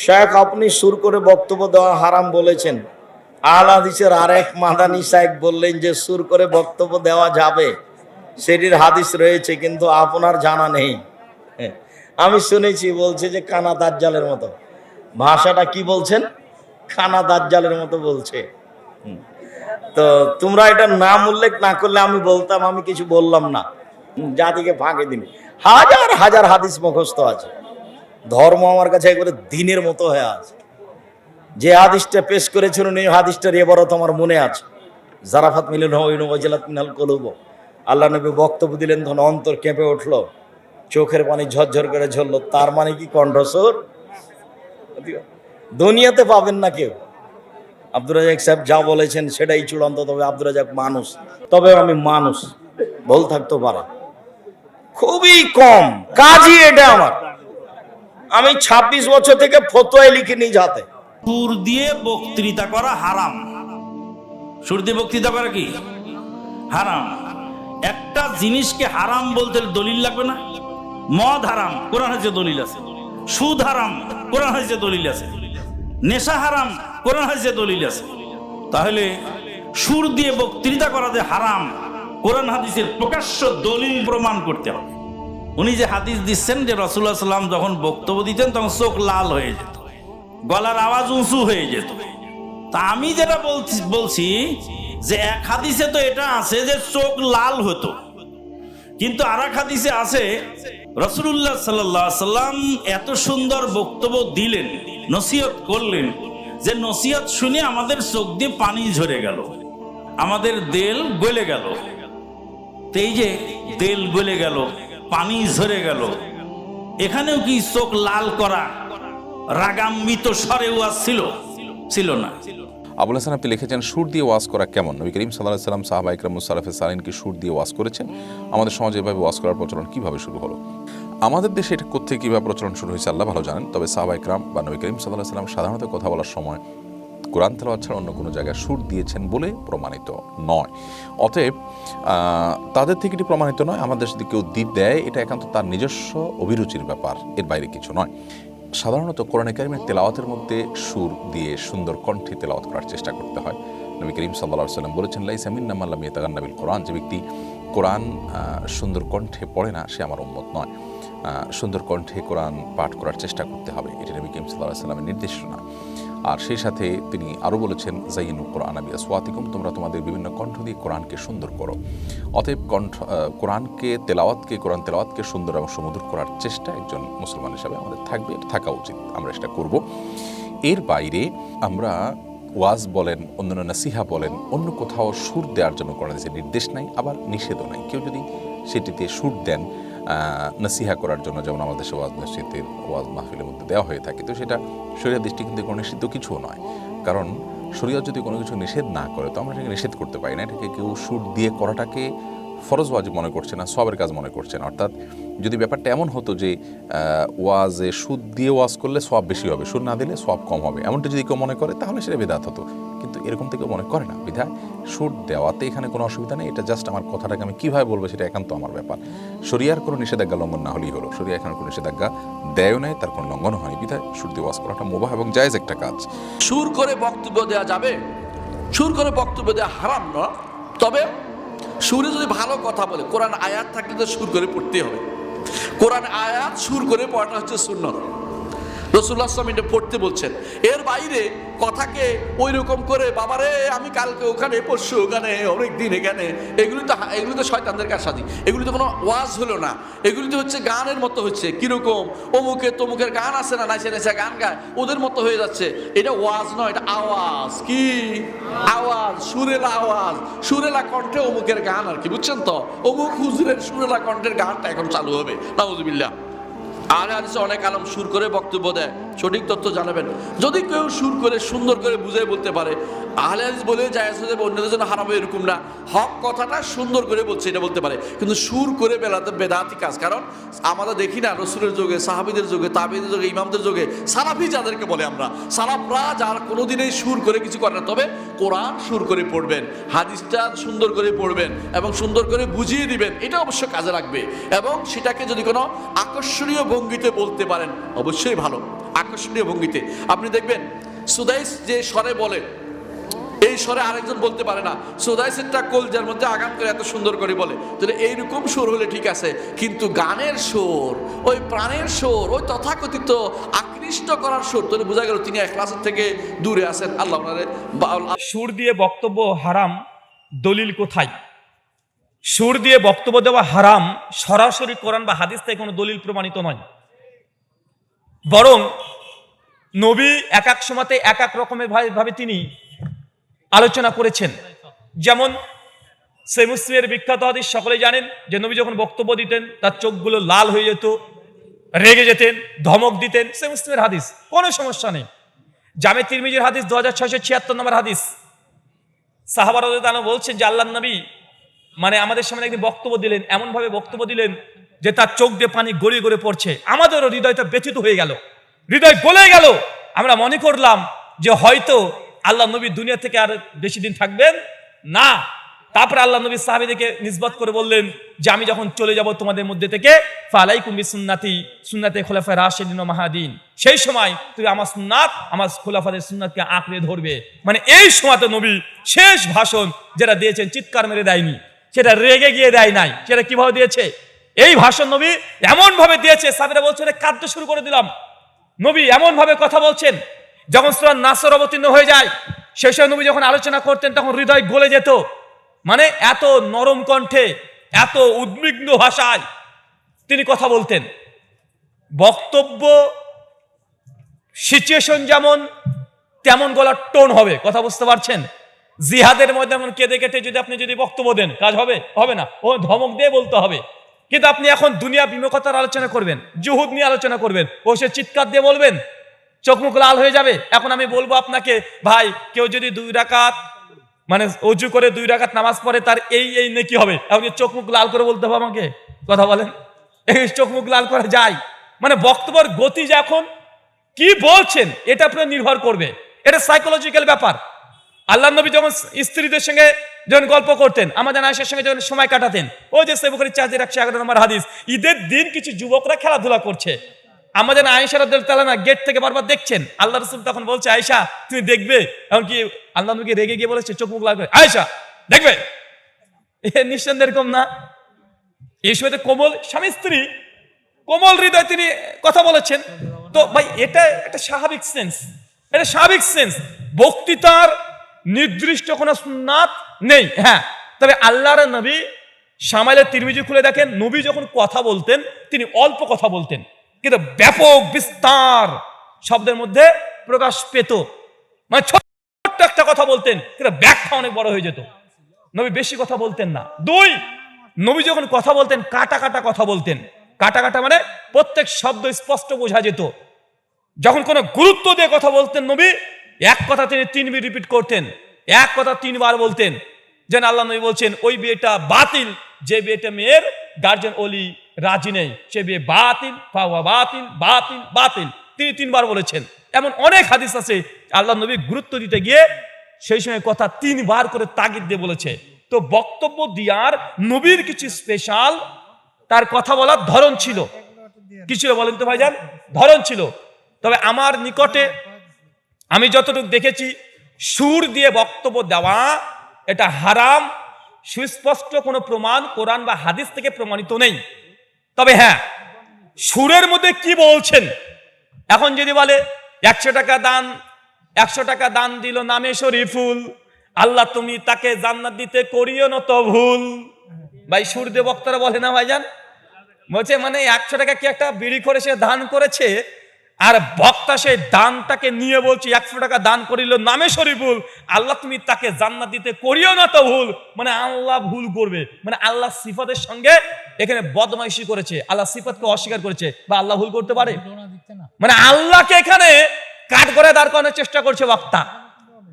শেখ আপনি সুর করে বক্তব্য দেওয়া হারাম বলেছেন। আল হাদিসের আর এক মাদানি সাহেব বললেন যে সুর করে বক্তব্য দেওয়া যাবে সেটির হাদিস রয়েছে কিন্তু আপনার জানা নেই। হ্যাঁ, আমি শুনেছি বলছে যে কানা দাজ্জালের মতো। ভাষাটা কি বলছেন? খানা দাজ্জালের মতো বলছে। তো তোমরা এটা নাম উল্লেখ না করলে আমি বলতাম আমি কিছু বললাম না। জাতিকে ফাঁকে দিন। হাজার হাজার হাদিস মুখস্থ আছে। ধর্ম আমার কাছে একবারে দিনের মতো হয়ে আছে। যে হাদিসটা পেশ করেছিলেন এই হাদিসটার এবারও তোমার মনে আছে। জারাফাত মিলন হইন ওজালাত মিনাল কলুব। আল্লাহ নবী বক্তব্য দিলেন ধন অন্তর কেঁপে উঠল, চোখের পানি ঝরঝর করে ঝরলো, তার মানে কি কণ্ঠস্বর? দুনিয়াতে পাবেন না কেউ। আব্দুর রাজাক সাহেব যা বলেছেন সেটাই চূড়ান্ত, তবে আব্দুর রাজাক মানুষ। তবে আমি মানুষ, ভুল থাকতে পারে। খুবই কম, কাজই এটা আমার। আমি ২৬ বছর থেকে ফতোয়ায় লিখে নিই যাতে। সুর দিয়ে বক্তৃতা করা হারাম। সুর দিয়ে বক্তৃতা করা কি? হারাম। একটা জিনিসকে হারাম বলতে দলিল লাগবে না। মদ হারাম, কোরআন হাজে দলিল আছে। সুদ হারাম, কোরআন হাজে দলিল আছে। নেশা হারাম, কোরআন হাজে দলিল আছে। তাহলে সুর দিয়ে বক্তৃতা করা যে হারাম। কোরআন হাদিসের প্রকাশ্য দলিল প্রমাণ করতে হবে। উনি যে হাদিস দিচ্ছেন যে রসুল্লাহ সাল্লাম যখন বক্তব্য দিতেন, তখন চোখ লাল হয়ে যেত। গলার আওয়াজ উঁচু হয়ে যেত। তা আমি যেটা বলছি বলছি যে এক হাদিসে তো এটা আছে যে চোখ লাল হতো। কিন্তু আর এক হাদিসে আছে রসুল্লাহ সাল্লাম এত সুন্দর বক্তব্য দিলেন, নসিহত করলেন যে নসিহত শুনে আমাদের চোখ দিয়ে পানি ঝরে গেল। আমাদের দেল গলে গেল। এই যে তেল গলে গেল পানি ঝরে গেল। এখানেও কি চোখ লাল করা, রাগাম্বিত স্বরে ওয়াজ ছিল? ছিল না। আবুল হাসান, আপনি লিখেছেন, সুর দিয়ে ওয়াজ করা কেমন? নবী করিম সাল্লাহ সাল্লাম, সাহাবা ইকরাম মুসারফে সালিনকে সুর দিয়ে ওয়াজ করেছেন? আমাদের সমাজে এভাবে ওয়াজ করার প্রচলন কীভাবে শুরু হলো? আমাদের দেশে এটা কোথেকে কীভাবে প্রচলন শুরু হয়েছে, আল্লাহ ভালো জানেন। তবে সাহাবা ইকরাম বা নবী করিম সাল্লাহ সাল্লাম সাধারণত কথা বলার সময় কোরআন তেলাওয়াত ছাড়া অন্য কোনো জায়গায় সুর দিয়েছেন বলে প্রমাণিত নয়। অতএব তাদের থেকে এটি প্রমাণিত নয়, আমাদের যদি কেউ দ্বীপ দেয়, এটা একান্ত তার নিজস্ব অভিরুচির ব্যাপার, এর বাইরে কিছু নয়। সাধারণত কোরআনে কারিমের তেলাওয়াতের মধ্যে সুর দিয়ে সুন্দর কণ্ঠে তেলাওয়াত করার চেষ্টা করতে হয়। নবী করিম সাল্লা সাল্লাম বলেছেন লাই সামিন নামাল্লাম ইতাগান্নাবিল কোরআন। যে ব্যক্তি কোরআন সুন্দর কণ্ঠে পড়ে না, সে আমার উম্মত নয়। সুন্দর কণ্ঠে কোরআন পাঠ করার চেষ্টা করতে হবে, এটি নবী করিম সাল্লাহ সাল্লামের নির্দেশনা। আর সেই সাথে তিনি আরও বলেছেন জাইনুল কোরআন আবি আসওয়াতিকুম তোমরা তোমাদের বিভিন্ন কণ্ঠ দিয়ে কোরআনকে সুন্দর করো। অতএব কণ্ঠ কোরআনকে, তেলাওয়াতকে, কোরআন তেলাওয়াতকে সুন্দর এবং সুমধুর করার চেষ্টা একজন মুসলমান হিসাবে আমাদের থাকবে। থাকা উচিত, আমরা সেটা করব। এর বাইরে আমরা ওয়াজ বলেন, অন্যান্য নাসিহা বলেন, অন্য কোথাও সুর দেওয়ার জন্য কোরআন নির্দেশ নাই, আবার নিষেধও নাই। কেউ যদি সেটিতে সুর দেন নাসিহা করার জন্য যেমন আমাদের দেশে ওয়াজ মসজিদের ওয়াজ মাহফিলের মধ্যে দেওয়া হয়ে থাকে, তো সেটা শরীরের দৃষ্টি কিন্তু কোনো নিষিদ্ধ কিছুও নয়। কারণ শরীয়ত যদি কোনো কিছু নিষেধ না করে, তো আমরা সেটাকে নিষেধ করতে পারি না। এটাকে কেউ সুর দিয়ে করাটাকে ফরজ ওয়াজিব মনে করছে না, সবের কাজ মনে করছে না। অর্থাৎ যদি ব্যাপারটা এমন হতো যে ওয়াজে সুদ দিয়ে ওয়াজ করলে সব বেশি হবে, সুদ না দিলে সব কম হবে। এমনটা যদি কেউ মনে করে, তাহলে সেটা বেদাত হতো। কিন্তু এরকম থেকে মনে করে না। বিধায় সুদ দেওয়াতে এখানে কোনো অসুবিধা নেই। এটা জাস্ট আমার কথাটাকে আমি কীভাবে বলব সেটা একান্ত আমার ব্যাপার। শরিয়ার কোনো নিষেধাজ্ঞা লঙ্ঘন না হলেই হলো। শরিয়া এখানে কোনো নিষেধাজ্ঞা দেয়ও নেই, তার কোনো লঙ্ঘন হয়নি। বিধায় সুদ দিয়ে ওয়াজ করাটা মোবাহ এবং জায়েজ একটা কাজ। সুর করে বক্তব্য দেওয়া যাবে। সুর করে বক্তব্য দেওয়া হারাম না তবে সুরে যদি ভালো কথা বলে, কোরআন আয়াত থাকলে তো সুর করে পড়তে হবে। কোরআন আয়াত সুর করে পড়াটা হচ্ছে সুন্নত। রসুল্লাহ এটা পড়তে বলছেন, এর বাইরে কথাকে ওই রকম করে, বাবারে, আমি কালকে ওখানে, পরশু ওখানে অনেক দিন এখানে, এগুলি তো এগুলি তো শয়তানদের কাছাদি এগুলি তো কোনো ওয়াজ হলো না, এগুলি তো হচ্ছে গানের মতো হচ্ছে, কীরকম? অমুকে তমুকের গান আছে না, নাচে নাচে গান গায়, ওদের মতো হয়ে যাচ্ছে। এটা ওয়াজ নয়, এটা আওয়াজ, কি? আওয়াজ, সুরেলা আওয়াজ, সুরেলা কণ্ঠে অমুকের গান আর কি, বুঝছেন তো? অমুক হুজুরের সুরেলা কণ্ঠের গানটা এখন চালু হবে, নাউজুবিল্লাহ। আর হাদিসে অনেক আলম সুর করে বক্তব্য দেয়। সঠিক তথ্য জানাবেন। যদি কেউ সুর করে, সুন্দর করে বুঝে বলতে পারে, আহলে বলে যায় আসলে অন্যদের জন্য হারাম এরকম না। হক কথাটা সুন্দর করে বলছে, এটা বলতে পারে। কিন্তু সুর করে বেলাতে বেদাতি কাজ। কারণ আমরা দেখি না, রসুলের যুগে, সাহাবিদের যুগে তাবিদের যুগে, ইমামদের যুগে সারাফি যাদেরকে বলে আমরা সারাফরা যার কোনোদিনই সুর করে কিছু করে না। তবে কোরআন সুর করে পড়বেন, হাদিসটা সুন্দর করে পড়বেন এবং সুন্দর করে বুঝিয়ে দিবেন, এটা অবশ্য কাজে লাগবে। এবং সেটাকে যদি কোনো আকর্ষণীয় ভঙ্গিতে বলতে পারেন, অবশ্যই ভালো। আকর্ষণীয় ভঙ্গিতে। আপনি দেখবেন, সুদাইস যে স্বরে বলে, এই স্বরে আরেকজন বলতে পারে না। সুদাইসেরটা কলজার মধ্যে আঘাত করে এত সুন্দর করে বলে। তাহলে এইরকম সুর হলে ঠিক আছে, কিন্তু গানের সুর, ওই প্রাণের সুর, ওই তথাকথিত আকৃষ্ট করার সুর, তাহলে বোঝা গেল তিনি এক ক্লাসের থেকে দূরে আছেন। আল্লাহ সুর দিয়ে বক্তব্য হারাম, দলিল কোথায়? সুর দিয়ে বক্তব্য দেওয়া হারাম, সরাসরি কোরআন বা হাদিস থেকে কোনো দলিল প্রমাণিত নয়। বরং নবী এক এক সময়তে এক এক রকমের ভাবে- তিনি আলোচনা করেছেন। যেমন সে মুসলিমের বিখ্যাত হাদিস সকলে জানেন যে নবী যখন বক্তব্য দিতেন, তার চোখগুলো লাল হয়ে যেত, রেগে যেতেন, ধমক দিতেন সে মুসলিমের হাদিস। কোনো সমস্যা নেই। জামে তিরমিজির হাদিস দু হাজার ছয়শো ছিয়াত্তর নম্বর হাদিস। সাহাবার বলছেন যে আল্লাহ নবী মানে আমাদের সামনে একদিন বক্তব্য দিলেন, এমনভাবে বক্তব্য দিলেন যে তার চোখ দিয়ে পানি গড়িয়ে গড়ে পড়ছে, আমাদেরও হৃদয়টা ব্যথিত হয়ে গেল। হৃদয় গলে গেল। আমরা মনে করলাম যে হয়তো আল্লাহ নবী দুনিয়া থেকে আর বেশি দিন থাকবেন না। তারপরে আল্লাহ নবী সাহাবিদেরকে নিসবত করে বললেন যে, আমি যখন চলে যাব তোমাদের মধ্যে থেকে ফালাই কুম্বি সুন্নাতি সুন্নাতে খোলাফা রাশেদিন মাহাদিন। সেই সময় তুমি আমার সুন্নাত, আমার খোলাফাদের সুন্নাতকে আঁকড়ে ধরবে। মানে এই সময়তে নবী শেষ ভাষণ যেটা দিয়েছেন, চিৎকার মেরে দেয়নি। সেটা রেগে গিয়ে দেয় নাই। সেটা কীভাবে দিয়েছে? এই ভাষণ নবী এমন ভাবে দিয়েছে সাবিরা বলছে "রে, কাঁদতে শুরু করে দিলাম। নবী এমন ভাবে কথা বলছেন যখন সুরান নাসর অবতীর্ণ হয়ে যায় সেই সময় নবী যখন আলোচনা করতেন তখন হৃদয় গলে যেত। মানে এত নরম কণ্ঠে এত উদ্বিগ্ন ভাষায় তিনি কথা বলতেন। বক্তব্য সিচুয়েশন যেমন তেমন গলার টোন হবে কথা বুঝতে পারছেন? জিহাদের মধ্যে এমন কেঁদে কেটে যদি আপনি যদি বক্তব্য দেন কাজ হবে? হবে না। ও ধমক দিয়ে বলতে হবে। কিন্তু আপনি এখন দুনিয়া বিমুখতার আলোচনা করবেন, জুহুদ নিয়ে আলোচনা করবেন, ও সে চিৎকার দিয়ে বলবেন, চোখ মুখ লাল হয়ে যাবে। এখন আমি বলব আপনাকে, ভাই, কেউ যদি দুই রাকাত মানে অজু করে দুই রাকাত নামাজ পড়ে, তার এই এই নেকি হবে। এখন চোখ মুখ লাল করে বলতে হবে আমাকে? কথা বলেন। এই চোখ মুখ লাল করা যায়। মানে বক্তব্যের গতি যে এখন, কি বলছেন, এটা আপনার নির্ভর করবে। এটা সাইকোলজিক্যাল ব্যাপার। আল্লাহ নবী যখন স্ত্রীদের সঙ্গে যখন গল্প করতেন, আমাদের আয়েশার সঙ্গে যখন সময় কাটাতেন, ওই যে সেবকের চার্জের একশো এগারো নম্বর হাদিস, ঈদের দিন কিছু যুবকরা খেলাধুলা করছে। আমাদের আয়েশা রাদিয়াল্লাহু না গেট থেকে বারবার দেখছেন, আল্লাহ রসুল তখন বলছে, আয়েশা, তুমি দেখবে? এমনকি আল্লাহ নবীকে রেগে গিয়ে বলেছে, চোখ মুখ লাগবে আয়েশা, দেখবে? নিঃসন্দেহ এরকম না। এই সময়তে কোমল স্বামী স্ত্রী, কোমল হৃদয় তিনি কথা বলেছেন। তো ভাই, এটা একটা স্বাভাবিক সেন্স এটা স্বাভাবিক সেন্স বক্তৃতার নির্দিষ্ট কোনো সুন্নাত নেই। হ্যাঁ তবে আল্লাহর নবী সামাইলের তিরমিজি খুলে দেখেন, নবী যখন কথা বলতেন, তিনি অল্প কথা বলতেন। কিন্তু ব্যাপক বিস্তার শব্দের মধ্যে প্রকাশ পেত। মানে ছোট্ট একটা কথা বলতেন, কিন্তু ব্যাখ্যা অনেক বড় হয়ে যেত। নবী বেশি কথা বলতেন না। দুই, নবী যখন কথা বলতেন, কাটা কাটা কথা বলতেন। কাটা কাটা মানে প্রত্যেক শব্দ স্পষ্ট বোঝা যেত। যখন কোনো গুরুত্ব দিয়ে কথা বলতেন নবী এক কথা তিনি তিনবার রিপিট করতেন, এক কথা তিনবার বলতেন। যেন আল্লাহ নবী বলছেন, ওই বিয়েটা বাতিল, যে বিয়েটা মেয়ের গার্জেন অলি রাজি নেই, সে বিয়ে বাতিল, ফাওয়া বাতিল বাতিল বাতিল। তিনি তিনবার বলেছেন। এমন অনেক হাদিস আছে, আল্লাহ নবী গুরুত্ব দিতে গিয়ে সেই সময় কথা তিনবার করে তাগিদ দিয়ে বলেছে। তো বক্তব্য দিয়ার নবীর কিছু স্পেশাল তার কথা বলার ধরন ছিল। কি ছিল বলেন তো ভাইজান? ধরন ছিল। তবে আমার নিকটে আমি যতটুকু দেখেছি, সুর দিয়ে বক্তব্য দেওয়া, এটা হারাম। সুস্পষ্ট কোনো প্রমাণ কোরআন বা হাদিস থেকে প্রমাণিত নেই। তবে হ্যাঁ সুরের মধ্যে কি বলছেন? এখন যদি বলে, একশো টাকা দান, একশো টাকা দান দিল নামে শরীফুল আল্লাহ তুমি তাকে জান্নাত দিতে করিও না তো ভুল। ভাই, সুর দিয়ে বক্তারা বলে না ভাইজান? বলছে মানে একশো টাকা কি একটা বিড়ি করে সে দান করেছে? আর বক্তা সেই দানটাকে নিয়ে বলছে, একশো টাকা দান করিল, নামে শরীফুল আল্লাহ তুমি তাকে জান্নাত দিতে করিও না তো ভুল। মানে আল্লাহ ভুল করবে। মানে আল্লাহ সিফাতের সঙ্গে এখানে বদমাইশি করেছে। আল্লাহ সিফাতকে অস্বীকার করেছে। বা আল্লাহ ভুল করতে পারে। মানে আল্লাহকে এখানে কাঠ করে দাঁড় করানোর চেষ্টা করছে বক্তা।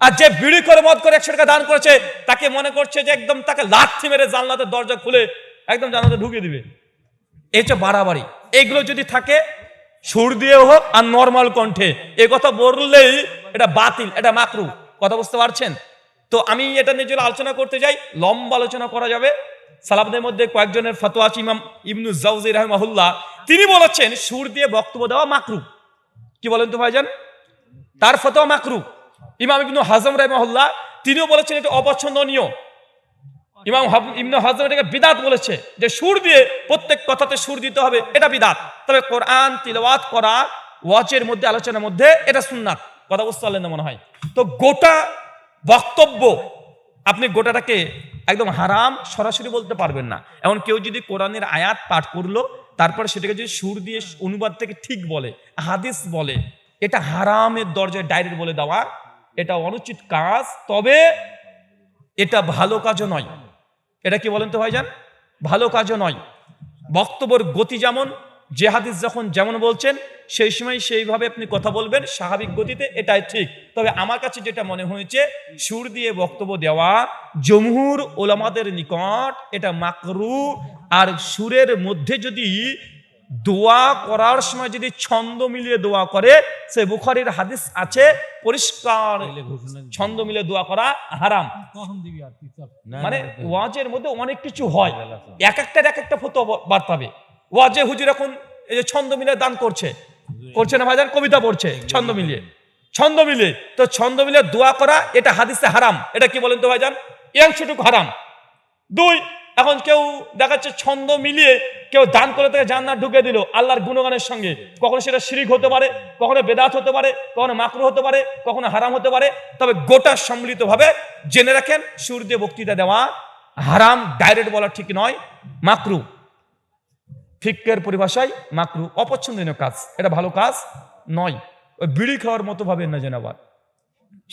আর যে বিড়ি করে মদ করে একশো টাকা দান করেছে, তাকে মনে করছে যে একদম তাকে লাথি মেরে জানলাতে দরজা খুলে একদম জানলাতে ঢুকিয়ে দিবে। এই হচ্ছে বাড়াবাড়ি। এইগুলো যদি থাকে সুর দিয়ে হোক আর নর্মাল কণ্ঠে। এ কথা বললেই এটা বাতিল, এটা মাকরু। কথা বুঝতে পারছেন? তো আমি এটা নিয়ে আলোচনা করতে যাই, লম্বা আলোচনা করা যাবে। সালাবদের মধ্যে কয়েকজনের ফতোয়া ইমাম ইবনু জাউজি রহমাহুল্লাহ। তিনি বলেছেন, সুর দিয়ে বক্তব্য দেওয়া মাকরু। কি বলেন তো ভাইজান? তার ফতোয়া মাকরু। ইমাম ইবনু হাজম রাহিমাহুল্লাহ, তিনিও বলেছেন এটা অপছন্দনীয়। ইমাম ইবনু হাজম এটাকে বিদাত বলেছে, যে সুর দিয়ে প্রত্যেক কথাতে সুর দিতে হবে, এটা বিদাত। তবে কোরআন তিলওয়াত করা ওয়াচের মধ্যে, আলোচনার মধ্যে এটা সুন্নাত। কথা বুঝতে পারলেন না মনে হয়? তো গোটা বক্তব্য, আপনি গোটাটাকে একদম হারাম সরাসরি বলতে পারবেন না। এমন কেউ যদি কোরআনের আয়াত পাঠ করল, তারপরে সেটাকে যদি সুর দিয়ে অনুবাদ থেকে ঠিক বলে, হাদিস বলে, এটা হারামের দরজায় ডাইরেক্ট বলে দেওয়া, এটা অনুচিত কাজ, তবে এটা ভালো কাজও নয়। এটা কি বলেন তো ভাইজান? ভালো কাজও নয়। বক্তব্যের গতি যেমন যে হাদিস যখন যেমন বলছেন সেই সময় সেইভাবে আপনি কথা বলবেন স্বাভাবিক গতিতে এটাই ঠিক। তবে আমার কাছে যেটা মনে হয়েছে সুর দিয়ে বক্তব্য দেওয়া জমহুর ওলামাদের নিকট এটা মাকরু। আর সুরের মধ্যে যদি দোয়া করার সময় যদি ছন্দ মিলিয়ে দোয়া করে সে বুখারির হাদিস আছে পরিষ্কার ছন্দ মিলিয়ে দোয়া করা হারাম। মানে ওয়াজের মধ্যে অনেক কিছু হয়। এক একটার এক একটা ফটো বার্তাবে ওয়াজে হুজুর এখন এই যে ছন্দ মিলিয়ে দান করছে। করছে না ভাইজান? কবিতা পড়ছে ছন্দ মিলিয়ে। ছন্দ মিলিয়ে। তো ছন্দ মিলিয়ে দোয়া করা এটা হাদিসে হারাম। এটা কি বলেন তো ভাইজান? এই অংশটুকু হারাম। দুই এখন কেউ দেখাচ্ছে ছন্দ মিলিয়ে কেউ দান করে তাকে জান্নাত ঢুকে দিল, আল্লাহর গুণগানের সঙ্গে। কখনো সেটা শিরিক হতে পারে, কখনো বেদাত হতে পারে, কখনো মাকরু হতে পারে, কখনো হারাম হতে পারে। তবে গোটা সম্মিলিতভাবে জেনে রাখেন, সুর দিয়ে বক্তৃতা দেওয়া হারাম, ডাইরেক্ট বলা ঠিক নয়, মাকরু। ফিক্কের পরিভাষায় মাকরু, অপছন্দনীয় কাজ, এটা ভালো কাজ নয়। ওই বিড়ি খাওয়ার মতো ভাবেন না যেন আবার।